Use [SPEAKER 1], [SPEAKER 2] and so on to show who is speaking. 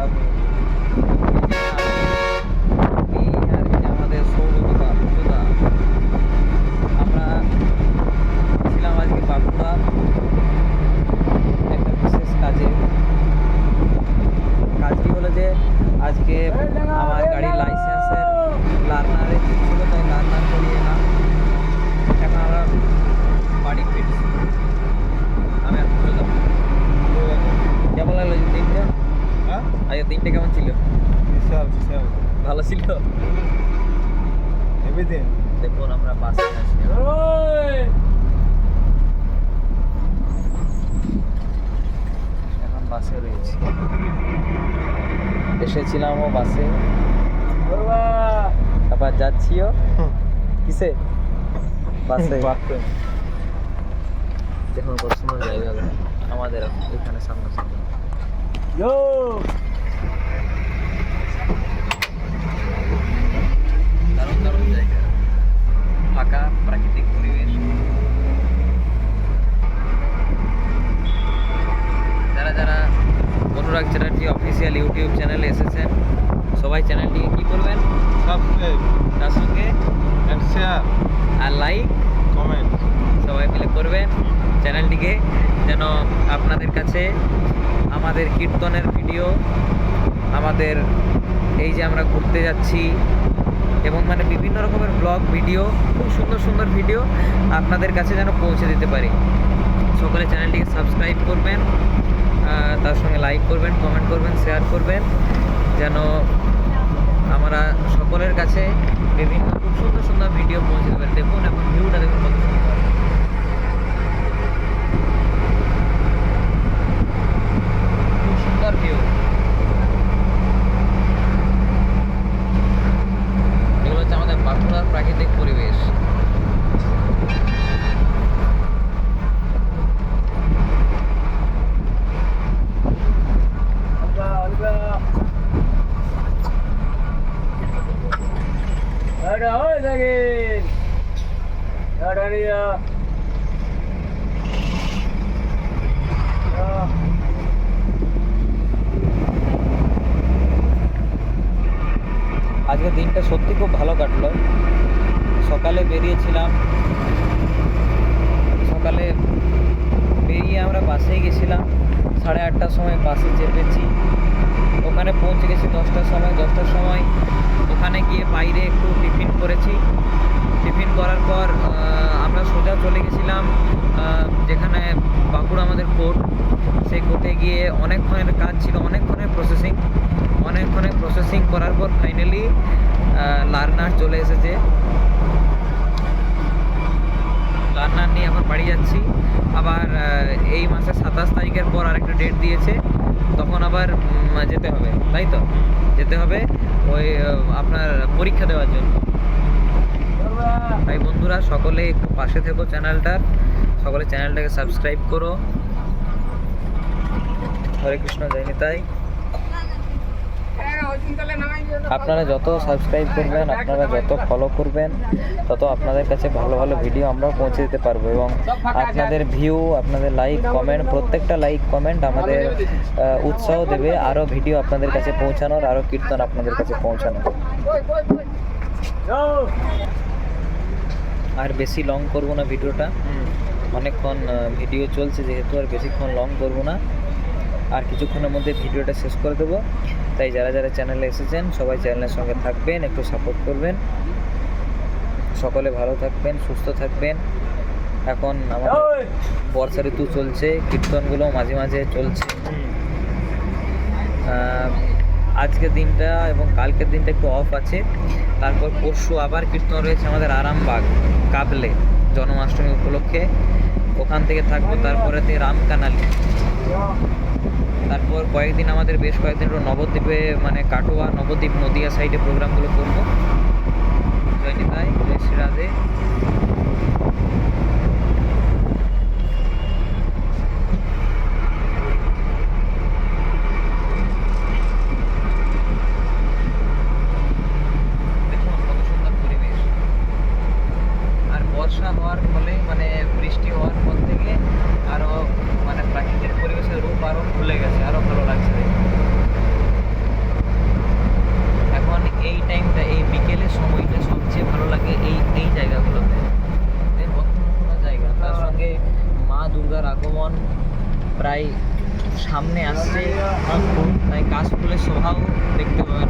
[SPEAKER 1] Amen. দিনটা কেমন ছিল?
[SPEAKER 2] বিশাল বিশাল।
[SPEAKER 1] ভালো ছিল?
[SPEAKER 2] এভরিথিং
[SPEAKER 1] দেখুন আমরা বাসে আছি এখন বাসে রয়েছি। এসেছিলামও বাসে তারপর যাচ্ছিও? কিসে? বাসে দেখুন কত সুন্দর জায়গা। আমাদের এখানে সামনে সামনে সবাই চ্যানেলটিকে কী করবেন?
[SPEAKER 2] সাবস্ক্রাইব
[SPEAKER 1] তার সঙ্গে
[SPEAKER 2] শেয়ার
[SPEAKER 1] আর লাইক
[SPEAKER 2] কমেন্ট
[SPEAKER 1] সবাই মিলে করবেন। চ্যানেলটিকে যেন আপনাদের কাছে আমাদের কীর্তনের ভিডিও আমাদের এই যে আমরা ঘুরতে যাচ্ছি এবং মানে বিভিন্ন রকমের ব্লগ ভিডিও খুব সুন্দর সুন্দর ভিডিও আপনাদের কাছে যেন পৌঁছে দিতে পারি। সকলে চ্যানেলটিকে সাবস্ক্রাইব করবেন তার সঙ্গে লাইক করবেন কমেন্ট করবেন শেয়ার করবেন যেন সকলের কাছে বিভিন্ন খুব সুন্দর সুন্দর ভিডিও পৌঁছে দেবেন। দেখুন, এখন ভিউটা দেখুন কত সুন্দর খুব সুন্দর ভিউ এগুলো হচ্ছে আমাদের বাঁকুড়ার প্রাকৃতিক পরিবেশ আজকে দিনটা সত্যি খুব ভালো কাটলো। সকালে বেরিয়েছিলাম। সকালে বেরিয়ে আমরা বাসেই গেছিলাম। সাড়ে আটটার সময় বাসে চেপেছি। ওখানে পৌঁছে গেছি দশটার সময়। দশটার সময় ওখানে গিয়ে বাইরে একটু টিফিন করেছি। টিফিন করার পর আমরা সোজা চলে গেছিলাম যেখানে বাঁকুড়া আমাদের কোর্ট। সেই কোর্টে গিয়ে অনেকক্ষণের কাজ ছিল অনেকক্ষণের প্রসেসিং অনেকক্ষণের প্রসেসিং করার পর ফাইনালি লার্নার চলে এসেছে। লার্নার নিয়ে এখন বাড়ি যাচ্ছি। আবার এই মাসের সাতাশ তারিখের পর আরেকটা ডেট দিয়েছে। তখন আবার যেতে হবে তাই তো? যেতে হবে। ওই আপনার পরীক্ষা দেওয়ার জন্য। তাই বন্ধুরা, সকলে একটু পাশে থেকো চ্যানেলটার। সকলে চ্যানেলটাকে সাবস্ক্রাইব করো। হরে কৃষ্ণ, জয় নিতাই। আপনারা যত সাবস্ক্রাইব করবেন আপনারা যত ফলো করবেন তত আপনাদের কাছে ভালো ভালো ভিডিও আমরা পৌঁছে দিতে পারব। এবং আপনাদের ভিউ আপনাদের লাইক কমেন্ট প্রত্যেকটা লাইক কমেন্ট আমাদের উৎসাহ দেবে আরও ভিডিও আপনাদের কাছে পৌঁছানোর আরও কীর্তন আপনাদের কাছে পৌঁছানোর। আর বেশি লং করব না ভিডিওটা অনেকক্ষণ ভিডিও চলছে যেহেতু আর বেশিক্ষণ লং করব না। আর কিছুক্ষণের মধ্যে ভিডিওটা শেষ করে দেবো। তাই যারা যারা চ্যানেলে এসেছেন সবাই চ্যানেলের সঙ্গে থাকবেন একটু সাপোর্ট করবেন। সকলে ভালো থাকবেন সুস্থ থাকবেন। এখন আমাদের বর্ষা ঋতু চলছে কীর্তনগুলো মাঝে মাঝে চলছে। আজকের দিনটা এবং কালকের দিনটা একটু অফ আছে। তারপর পরশু আবার কীর্তন রয়েছে আমাদের আরামবাগ কাবলে জন্মাষ্টমী উপলক্ষে। ওখান থেকে থাকব তারপরে রামকানালি। তারপর কয়েকদিন আমাদের বেশ কয়েকদিন নবদ্বীপে মানে কাটোয়া নবদ্বীপ নদিয়া সাইডে প্রোগ্রামগুলো করব জয় নিতাই জয় শ্রী রাধে দেখুন কত সুন্দর পরিবেশ আর বর্ষা হওয়ার ফলে মানে বৃষ্টি হওয়ার পর থেকে আরও মানে প্রাকৃতিক পরিবেশের রূপ আরও খুলে গেছে আরও ভালো লাগছে দেখতে। দুর্গার আগমন প্রায় সামনে আসছে। তাই কাশ ফুলের শোভাও দেখতে পাবেন।